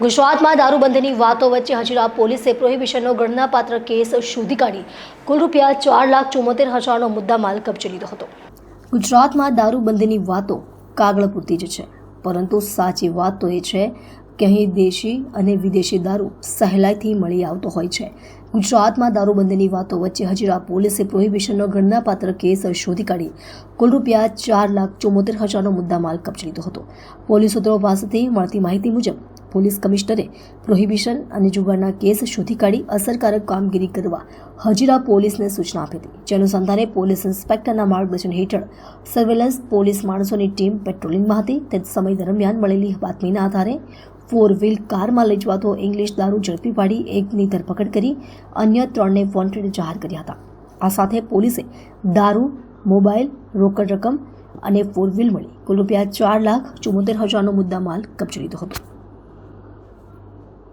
ગુજરાતમાં દારૂબંધીની વાતો વચ્ચે હજીરા પોલીસે પ્રોહિબિશનનો ગણનાપાત્ર કેસ શોધી કાઢી. કુલ રૂપિયા ચાર લાખ ચુમ્મોતેર હજારનો મુદ્દામાલ કબજે લીધો હતો. ગુજરાતમાં દારૂબંધીની વાતો કાગળ પૂરતી જ છે. પરંતુ સાચી વાત તો એ છે કે અહીં દેશી અને વિદેશી દારૂ સહેલાઈથી મળી આવતો હોય છે. ગુજરાતમાં દારૂબંધીની વાતો વચ્ચે હજીરા પોલીસે પ્રોહિબિશનનો ગણનાપાત્ર કેસ શોધી કાઢી. કુલ રૂપિયા ચાર લાખ ચુમ્મોતેર હજારનો મુદ્દામાલ કબજે લીધો હતો. પોલીસ સૂત્રો પાસેથી મળતી માહિતી મુજબ પોલીસ કમિશનરે પ્રોહિબિશન અને જુગારના કેસ શોધી કાઢી અસરકારક કામગીરી કરવા હજીરા પોલીસને સૂચના આપી હતી. જે અનુસંધાને પોલીસ ઇન્સ્પેક્ટરના માર્ગદર્શન હેઠળ સર્વેલન્સ પોલીસ માણસોની ટીમ પેટ્રોલિંગમાં હતી. તે સમય દરમિયાન મળેલી બાતમીના આધારે ફોર વ્હીલ કારમાં લઈ જવાતો ઇંગ્લિશ દારૂ ઝડપી પાડી એકની ધરપકડ કરી અન્ય ત્રણને વોન્ટેડ જાહેર કર્યા હતા. આ સાથે પોલીસે દારૂ, મોબાઈલ, રોકડ રકમ અને ફોર વ્હીલ મળી કુલ રૂપિયા ચાર લાખ ચુમ્મોતેર હજારનો મુદ્દામાલ કબજે લીધો હતો.